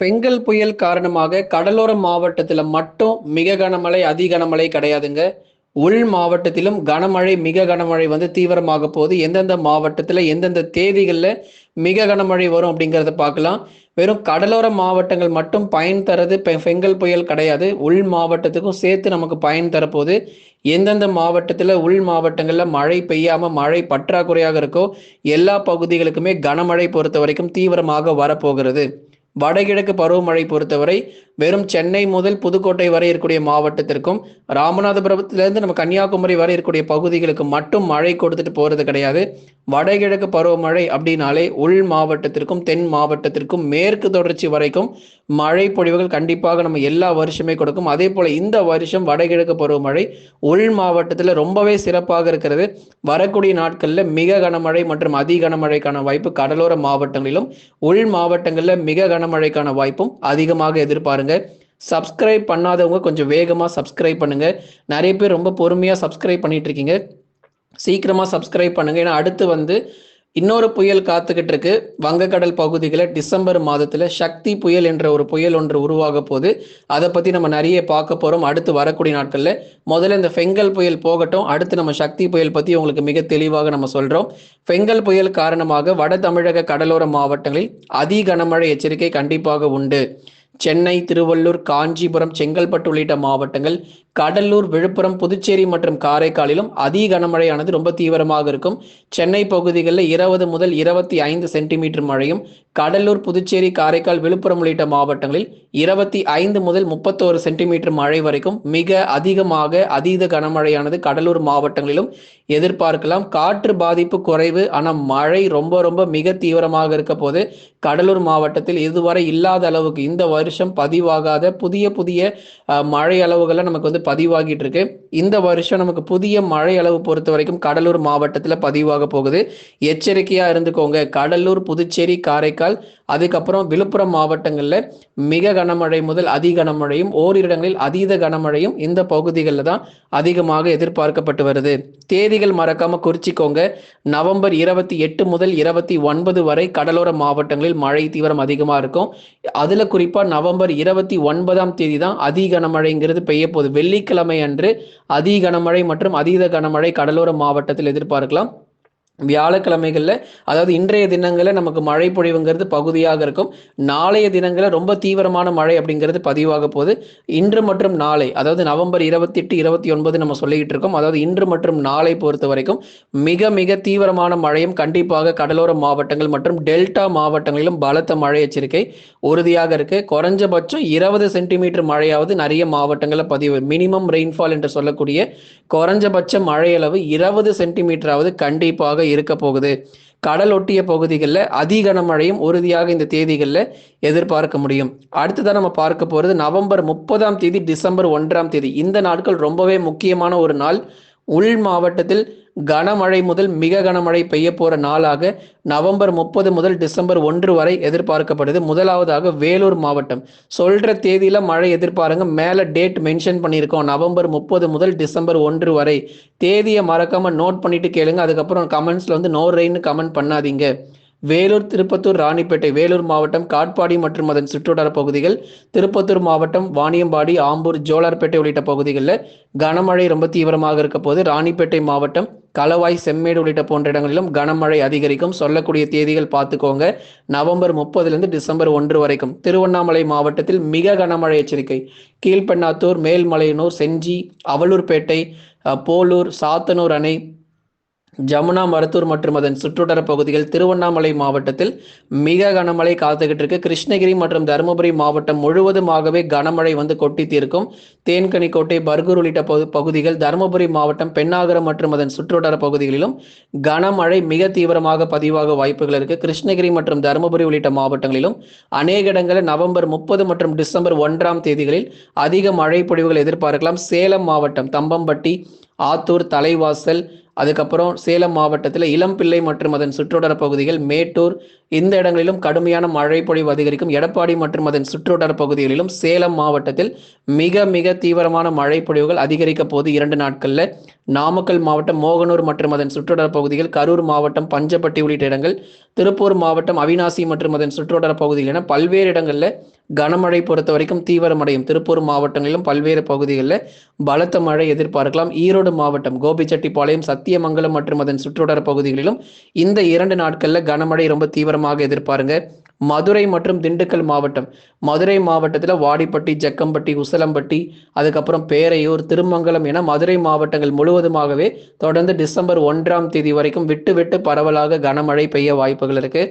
பெங்கல் புயல் காரணமாக கடலோர மாவட்டத்தில் மட்டும் மிக கனமழை அதி கனமழை கிடையாதுங்க. உள் மாவட்டத்திலும் கனமழை மிக கனமழை வந்து தீவிரமாக போகுது. எந்தெந்த மாவட்டத்தில் எந்தெந்த தேதிகளில் மிக கனமழை வரும் அப்படிங்கிறத பார்க்கலாம். வெறும் கடலோர மாவட்டங்கள் மட்டும் பயன் தரது பெங்கல் புயல் கிடையாது. உள் மாவட்டத்துக்கும் சேர்த்து நமக்கு பயன் தரப்போகுது. எந்தெந்த மாவட்டத்தில் உள் மாவட்டங்களில் மழை பெய்யாமல் மழை பற்றாக்குறையாக இருக்கோ எல்லா பகுதிகளுக்குமே கனமழை பொறுத்த வரைக்கும் தீவிரமாக வரப்போகிறது. வடகிழக்கு பருவமழை பொறுத்தவரை வெறும் சென்னை முதல் புதுக்கோட்டை வரை இருக்கக்கூடிய மாவட்டத்திற்கும் ராமநாதபுரத்திலிருந்து நம்ம கன்னியாகுமரி வரை இருக்கக்கூடிய பகுதிகளுக்கு மட்டும் மழை கொடுத்துட்டு போறது கிடையாது. வடகிழக்கு பருவமழை அப்படின்னாலே உள் மாவட்டத்திற்கும் தென் மாவட்டத்திற்கும் மேற்கு தொடர்ச்சி வரைக்கும் மழை பொழிவுகள் கண்டிப்பாக நம்ம எல்லா வருஷமே கொடுக்கும். அதே போல இந்த வருஷம் வடகிழக்கு பருவமழை உள் மாவட்டத்தில் ரொம்பவே சிறப்பாக இருக்கிறது. வரக்கூடிய நாட்களில் மிக கனமழை மற்றும் அதி கனமழைக்கான வாய்ப்பு கடலோர மாவட்டங்களிலும் உள் மாவட்டங்களில் மிக கனமழைக்கான வாய்ப்பும் அதிகமாக எதிர்பாருங்க சப்ஸ்கிரைப் பண்ணாதவங்க கொஞ்சம் வேகமாக சப்ஸ்கிரைப் பண்ணுங்க. நிறைய பேர் ரொம்ப பொறுமையாக சப்ஸ்கிரைப் பண்ணிட்டு இருக்கீங்க. சீக்கிரமாக சப்ஸ்கிரைப் பண்ணுங்க. ஏன்னா அடுத்து வந்து இன்னொரு புயல் காத்துக்கிட்டு இருக்கு. வங்கக்கடல் பகுதிகளில் டிசம்பர் மாதத்தில் சக்தி புயல் என்ற ஒரு புயல் ஒன்று உருவாக போது அதை பற்றி நம்ம நிறைய பார்க்க போகிறோம் அடுத்து வரக்கூடிய நாட்களில் முதல்ல இந்த ஃபெங்கல் புயல் போகட்டும். அடுத்து நம்ம சக்தி புயல் பற்றி உங்களுக்கு மிக தெளிவாக நம்ம சொல்கிறோம் ஃபெங்கல் புயல் காரணமாக வட தமிழக கடலோர மாவட்டங்களில் அதி கனமழை எச்சரிக்கை கண்டிப்பாக உண்டு. சென்னை திருவள்ளூர் காஞ்சிபுரம் செங்கல்பட்டு உள்ளிட்ட மாவட்டங்கள் கடலூர் விழுப்புரம் புதுச்சேரி மற்றும் காரைக்காலிலும் அதி கனமழையானது ரொம்ப தீவிரமாக இருக்கும். சென்னை பகுதிகளில் இருபது முதல் இருபத்தி ஐந்து சென்டிமீட்டர் மழையும் கடலூர் புதுச்சேரி காரைக்கால் விழுப்புரம் உள்ளிட்ட மாவட்டங்களில் இருபத்தி ஐந்து முதல் முப்பத்தோரு சென்டிமீட்டர் மழை வரைக்கும் மிக அதிகமாக அதீத கனமழையானது கடலூர் மாவட்டங்களிலும் எதிர்பார்க்கலாம். காற்று பாதிப்பு குறைவு ஆனால் மழை ரொம்ப ரொம்ப மிக தீவிரமாக இருக்க போது கடலூர் மாவட்டத்தில் இதுவரை இல்லாத அளவுக்கு இந்த வருஷம் பதிவாகாத புதிய புதிய மழை அளவுகளை நமக்கு வந்து பதிவாகிட்டு இருக்கு. இந்த வருஷம் நமக்கு புதிய மழை அளவு பொறுத்த வரைக்கும் கடலூர் மாவட்டத்தில் பதிவாக போகுது. எச்சரிக்கையா இருந்துக்கோங்க. கடலூர் புதுச்சேரி காரைக்கால் அதுக்கப்புறம் விழுப்புரம் மாவட்டங்களில் மிக கனமழை முதல் அதி கனமழையும் ஓரிரு இடங்களில் அதீத கனமழையும் இந்த பகுதிகளில் தான் அதிகமாக எதிர்பார்க்கப்பட்டு வருது. தேதிகள் மறக்காம குறிச்சிக்கோங்க. நவம்பர் இருபத்தி எட்டு முதல் இருபத்தி ஒன்பது வரை கடலோர மாவட்டங்களில் மழை தீவிரம் அதிகமாக இருக்கும். அதில் குறிப்பாக நவம்பர் இருபத்தி ஒன்பதாம் தேதி தான் அதி கனமழைங்கிறது பெய்ய போகுது. வெள்ளிக்கிழமை அன்று அதி கனமழை மற்றும் அதீத கனமழை கடலோர மாவட்டத்தில் எதிர்பார்க்கலாம். வியாழக்கிழமைகளில் அதாவது இன்றைய தினங்களில் நமக்கு மழை பொழிவுங்கிறது பகுதியாக இருக்கும். நாளைய தினங்களில் ரொம்ப தீவிரமான மழை அப்படிங்கிறது பதிவாக போகுது. இன்று மற்றும் நாளை அதாவது நவம்பர் இருபத்தி எட்டு இருபத்தி ஒன்பது நம்ம சொல்லிக்கிட்டு இருக்கோம். அதாவது இன்று மற்றும் நாளை பொறுத்த வரைக்கும் மிக மிக தீவிரமான மழையும் கண்டிப்பாக கடலோர மாவட்டங்கள் மற்றும் டெல்டா மாவட்டங்களிலும் பலத்த மழை எச்சரிக்கை உறுதியாக இருக்கு. குறைஞ்சபட்சம் இருபது சென்டிமீட்டர் மழையாவது நிறைய மாவட்டங்களில் பதிவு. மினிமம் ரெயின்ஃபால் என்று சொல்லக்கூடிய குறைஞ்சபட்ச மழையளவு இருபது சென்டிமீட்டராவது கண்டிப்பாக இருக்க போகுது. கடல் ஒட்டிய பகுதிகளில் அதிகன மழையும் உறுதியாக இந்த தேதிகளில் எதிர்பார்க்க முடியும். அடுத்ததான் நம்ம பார்க்க போகிறது நவம்பர் முப்பதாம் தேதி டிசம்பர் ஒன்றாம் தேதி. இந்த நாட்கள் ரொம்பவே முக்கியமான ஒரு நாள். உள் மாவட்டத்தில் கனமழை முதல் மிக கனமழை பெய்ய போற நாளாக நவம்பர் முப்பது முதல் டிசம்பர் ஒன்று வரை எதிர்பார்க்கப்படுது. முதலாவதாக வேலூர் மாவட்டம். சொல்ற தேதியில மழை எதிர்பாருங்க. மேல டேட் மென்ஷன் பண்ணியிருக்கோம். நவம்பர் முப்பது முதல் டிசம்பர் ஒன்று வரை. தேதியை மறக்காம நோட் பண்ணிட்டு கேளுங்க. அதுக்கப்புறம் கமெண்ட்ஸ்ல வந்து நோ ரெயின்னு கமெண்ட் பண்ணாதீங்க. வேலூர் திருப்பத்தூர் ராணிப்பேட்டை வேலூர் மாவட்டம் காட்பாடி மற்றும் அதன் சுற்றுவட்டார பகுதிகள் திருப்பத்தூர் மாவட்டம் வாணியம்பாடி ஆம்பூர் ஜோலார்பேட்டை உள்ளிட்ட பகுதிகளில் கனமழை ரொம்ப தீவிரமாக இருக்க போது ராணிப்பேட்டை மாவட்டம் களவாய் செம்மேடு உள்ளிட்ட போன்ற இடங்களிலும் கனமழை அதிகரிக்கும். சொல்லக்கூடிய தேதிகள் பார்த்துக்கோங்க. நவம்பர் முப்பதுலேருந்து டிசம்பர் ஒன்று வரைக்கும். திருவண்ணாமலை மாவட்டத்தில் மிக கனமழை எச்சரிக்கை. கீழ்பெண்ணாத்தூர் மேல்மலையனூர் செஞ்சி அவலூர்பேட்டை போலூர் சாத்தனூர் அணை ஜமுனா மருத்தூர் மற்றும் அதன் சுற்றுவட்டார பகுதிகள் திருவண்ணாமலை மாவட்டத்தில் மிக கனமழை காத்துக்கிட்டு இருக்கு கிருஷ்ணகிரி மற்றும் தருமபுரி மாவட்டம் முழுவதுமாகவே கனமழை வந்து கொட்டி தீர்க்கும் தேன்கனிக்கோட்டை பர்கூர் உள்ளிட்ட பகு- பகுதிகள் தருமபுரி மாவட்டம் பெண்ணாகரம் மற்றும் அதன் சுற்றுவட்டார பகுதிகளிலும் கனமழை மிக தீவிரமாக பதிவாக வாய்ப்புகள் இருக்கு. கிருஷ்ணகிரி மற்றும் தருமபுரி உள்ளிட்ட மாவட்டங்களிலும் அநேக இடங்களில் நவம்பர் முப்பது மற்றும் டிசம்பர் ஒன்றாம் தேதிகளில் அதிக மழை பொழிவுகள் எதிர்பார்க்கலாம். சேலம் மாவட்டம் தம்பம்பட்டி ஆத்தூர் தலைவாசல் அதுக்கப்புறம் சேலம் மாவட்டத்தில் இளம்பிள்ளை மற்றும் அதன் சுற்றுவட்டார பகுதிகள் மேட்டூர். இந்த இடங்களிலும் கடுமையான மழை பொழிவு அதிகரிக்கும். எடப்பாடி மற்றும் அதன் சுற்றுவட்டார பகுதிகளிலும் சேலம் மாவட்டத்தில் மிக மிக தீவிரமான மழை பொழிவுகள் அதிகரிக்க போது இரண்டு நாட்களில் நாமக்கல் மாவட்டம் மோகனூர் மற்றும் அதன் சுற்றுவட்டார பகுதிகள் கரூர் மாவட்டம் பஞ்சப்பட்டி உள்ளிட்ட இடங்கள் திருப்பூர் மாவட்டம் அவினாசி மற்றும் அதன் சுற்றுவட்டார பகுதிகள் என பல்வேறு இடங்களில் கனமழை பொறுத்த வரைக்கும் தீவிரமடையும். திருப்பூர் மாவட்டங்களிலும் பல்வேறு பகுதிகளில் பலத்த மழை எதிர்பார்க்கலாம். ஈரோடு மாவட்டம் கோபிச்செட்டிப்பாளையம் சத்தியமங்கலம் மற்றும் அதன் சுற்றுவட்டார பகுதிகளிலும் இந்த இரண்டு நாட்களில் கனமழை ரொம்ப தீவிரமாக எதிர்பாருங்க. மதுரை மற்றும் திண்டுக்கல் மாவட்டம். மதுரை மாவட்டத்தில் வாடிப்பட்டி ஜக்கம்பட்டி உசலம்பட்டி அதுக்கப்புறம் பேரையூர் திருமங்கலம் என மதுரை மாவட்டங்கள் முழுவதுமாகவே தொடர்ந்து டிசம்பர் ஒன்றாம் தேதி வரைக்கும் விட்டு விட்டு பரவலாக கனமழை பெய்ய வாய்ப்புகள் இருக்கு.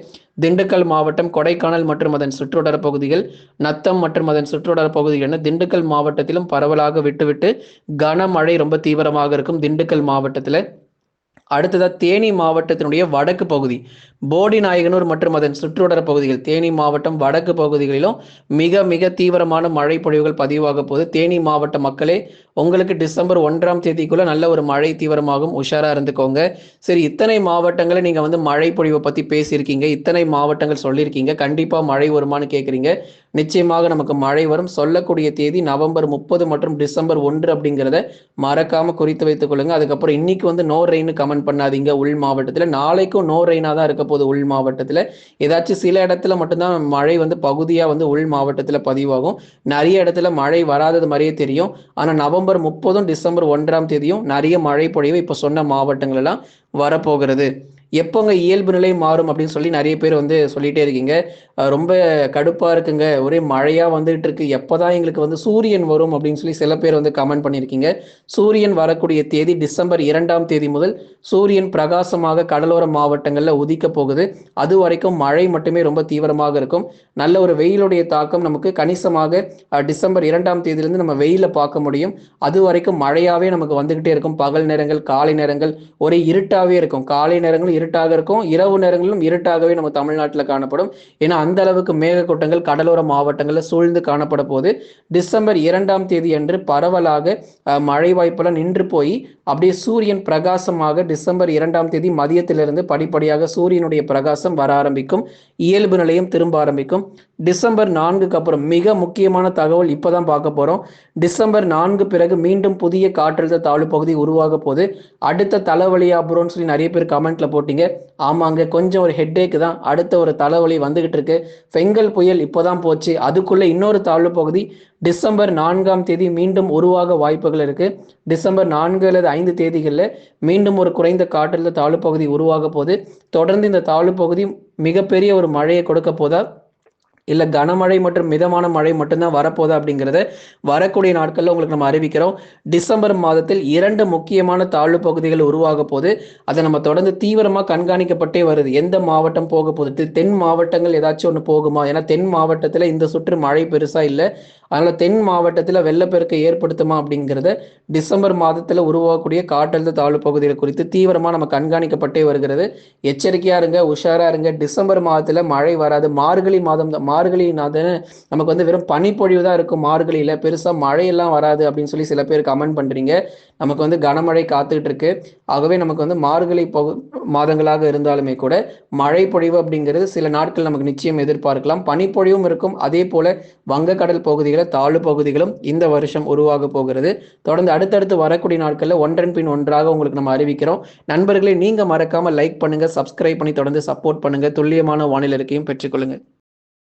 திண்டுக்கல் மாவட்டம் கொடைக்கானல் மற்றும் அதன் சுற்றுவட்டார பகுதிகள் நத்தம் மற்றும் அதன் சுற்றுவட்டார பகுதிகள் என திண்டுக்கல் மாவட்டத்திலும் பரவலாக விட்டுவிட்டு கனமழை ரொம்ப தீவிரமாக இருக்கும் திண்டுக்கல் மாவட்டத்தில். அடுத்ததாக தேனி மாவட்டத்தினுடைய வடக்கு பகுதி. போடி நாயகனூர் மற்றும் அதன் சுற்றுவட்டார பகுதிகள். தேனி மாவட்டம் வடக்கு பகுதிகளிலும் மிக மிக தீவிரமான மழை பொழிவுகள் பதிவாக போது தேனி மாவட்ட மக்களே உங்களுக்கு டிசம்பர் ஒன்றாம் தேதிக்குள்ள நல்ல ஒரு மழை தீவிரமாகும். உஷாரா இருந்துக்கோங்க. சரி இத்தனை மாவட்டங்களை நீங்க வந்து மழை பொழிவை பத்தி பேசியிருக்கீங்க. இத்தனை மாவட்டங்கள் சொல்லியிருக்கீங்க. கண்டிப்பா மழை வருமானு கேட்குறீங்க நிச்சயமாக நமக்கு மழை வரும். சொல்லக்கூடிய தேதி நவம்பர் முப்பது மற்றும் டிசம்பர் ஒன்று அப்படிங்கிறத மறக்காம குறித்து வைத்துக் கொள்ளுங்க. அதுக்கப்புறம் இன்னைக்கு வந்து நோ ரெயின் கமெண்ட் பண்ணாதீங்க. உள் மாவட்டத்தில் நாளைக்கும் நோ ரெயினா தான் இருக்க போகுது உள் மாவட்டத்தில். ஏதாச்சும் சில இடத்துல மட்டும்தான் மழை வந்து பகுதியாக வந்து உள் மாவட்டத்தில் பதிவாகும். நிறைய இடத்துல மழை வராதது மாதிரியே தெரியும். ஆனால் நவம்பர் முப்பதும் டிசம்பர் ஒன்றாம் தேதியும் நிறைய மழை பொழிவு இப்போ சொன்ன மாவட்டங்கள் எல்லாம் வரப்போகிறது. எப்போங்க இயல்பு நிலை மாறும் அப்படின்னு சொல்லி நிறைய பேர் வந்து சொல்லிட்டே இருக்கீங்க. ரொம்ப கடுப்பா இருக்குங்க. ஒரே மழையா வந்துட்டு இருக்கு. எப்போதான் எங்களுக்கு வந்து சூரியன் வரும் அப்படின்னு சொல்லி சில பேர் வந்து கமெண்ட் பண்ணியிருக்கீங்க. சூரியன் வரக்கூடிய தேதி டிசம்பர் இரண்டாம் தேதி முதல் சூரியன் பிரகாசமாக கடலோர மாவட்டங்களில் உதிக்க போகுது. அது வரைக்கும் மழை மட்டுமே ரொம்ப தீவிரமாக இருக்கும். நல்ல ஒரு வெயிலுடைய தாக்கம் நமக்கு கணிசமாக டிசம்பர் இரண்டாம் தேதியிலிருந்து நம்ம வெயில பார்க்க முடியும். அது வரைக்கும் மழையாவே நமக்கு வந்துகிட்டே இருக்கும். பகல் நேரங்கள் காலை நேரங்கள் ஒரே இருட்டாவே இருக்கும். காலை நேரங்களும் இருட்டாக இருக்கும். இரவு நேரங்களிலும் இருட்டாகவே நம்ம தமிழ்நாட்டில் காணப்படும். ஏன்னா அந்த அளவுக்கு மேகக்கூட்டங்கள் கடலோர மாவட்டங்களில் சூழ்ந்து காணப்பட போது டிசம்பர் இரண்டாம் தேதி அன்று பரவலாக மழை வாய்ப்பெல்லாம் நின்று போய் அப்படியே சூரியன் பிரகாசமாக டிசம்பர் இரண்டாம் தேதி மதியத்திலிருந்து படிப்படியாக சூரியனுடைய பிரகாசம் வர ஆரம்பிக்கும். இயல்பு நிலையம் திரும்ப ஆரம்பிக்கும். டிசம்பர் நான்குக்கு அப்புறம் மிக முக்கியமான தகவல் இப்பதான் பார்க்க போகிறோம் டிசம்பர் நான்கு பிறகு மீண்டும் புதிய காற்றழுத்த தாழ்வு பகுதி உருவாக போகுது. அடுத்த தலைவலி அப்புறம்னு சொல்லி நிறைய பேர் கமெண்ட்ல போட்டீங்க. ஆமாங்க கொஞ்சம் ஒரு ஹெட்டேக் தான். அடுத்த ஒரு தலைவலி வந்துகிட்டு இருக்கு. பெங்கல் புயல் இப்போதான் போச்சு. அதுக்குள்ள இன்னொரு தாழ்வு பகுதி டிசம்பர் நான்காம் தேதி மீண்டும் உருவாக வாய்ப்புகள் இருக்கு. டிசம்பர் நான்கு அல்லது ஐந்து தேதிகளில் மீண்டும் ஒரு குறைந்த காற்றழுத்த தாழ்வு பகுதி உருவாக போகுது. தொடர்ந்து இந்த தாழ்வு பகுதி மிகப்பெரிய ஒரு மழையை கொடுக்க போதா இல்லை கனமழை மற்றும் மிதமான மழை மட்டும்தான் வரப்போதா அப்படிங்கிறத வரக்கூடிய நாட்களில் உங்களுக்கு நம்ம அறிவிக்கிறோம். டிசம்பர் மாதத்தில் இரண்டு முக்கியமான தாழ்வு பகுதிகள் உருவாக போது அதை நம்ம தொடர்ந்து தீவிரமாக கண்காணிக்கப்பட்டே வருது. எந்த மாவட்டம் போக போகுது? தென் மாவட்டங்கள் ஏதாச்சும் ஒன்று போகுமா? ஏன்னா தென் மாவட்டத்தில் இந்த சுற்று மழை பெருசாக இல்லை. அதனால தென் மாவட்டத்தில் வெள்ளப்பெருக்கை ஏற்படுத்துமா அப்படிங்கிறத டிசம்பர் மாதத்தில் உருவாகக்கூடிய காற்றழுத்த தாழ்வு பகுதிகள் குறித்து தீவிரமாக நம்ம கண்காணிக்கப்பட்டே வருகிறது. எச்சரிக்கையாக இருங்க உஷாராக இருங்க. டிசம்பர் மாதத்தில் மழை வராது. மார்கழி மாதம் தான் மார்கழி நாதன் நமக்கு வந்து வெறும் பனிப்பொழிவு தான் இருக்கும் மார்கழியில். பெருசாக மழையெல்லாம் வராது அப்படின்னு சொல்லி சில பேர் கமெண்ட் பண்ணுறீங்க நமக்கு வந்து கனமழை காத்துக்கிட்டு இருக்கு. ஆகவே நமக்கு வந்து மார்கழி பகு மாதங்களாக இருந்தாலுமே கூட மழை பொழிவு அப்படிங்கிறது சில நாட்கள் நமக்கு நிச்சயம் எதிர்பார்க்கலாம். பனிப்பொழிவும் இருக்கும். அதே போல வங்கக்கடல் பகுதிகளில் தாழ்வு பகுதிகளும் இந்த வருஷம் உருவாக போகிறது. தொடர்ந்து அடுத்தடுத்து வரக்கூடிய நாட்களில் ஒன்றன் பின் ஒன்றாக உங்களுக்கு நம்ம அறிவிக்கிறோம். நண்பர்களே நீங்க மறக்காம லைக் பண்ணுங்க சப்ஸ்கிரைப் பண்ணி தொடர்ந்து சப்போர்ட் பண்ணுங்க. துல்லியமான வானிலை இருக்கையும் பெற்றுக்கொள்ளுங்க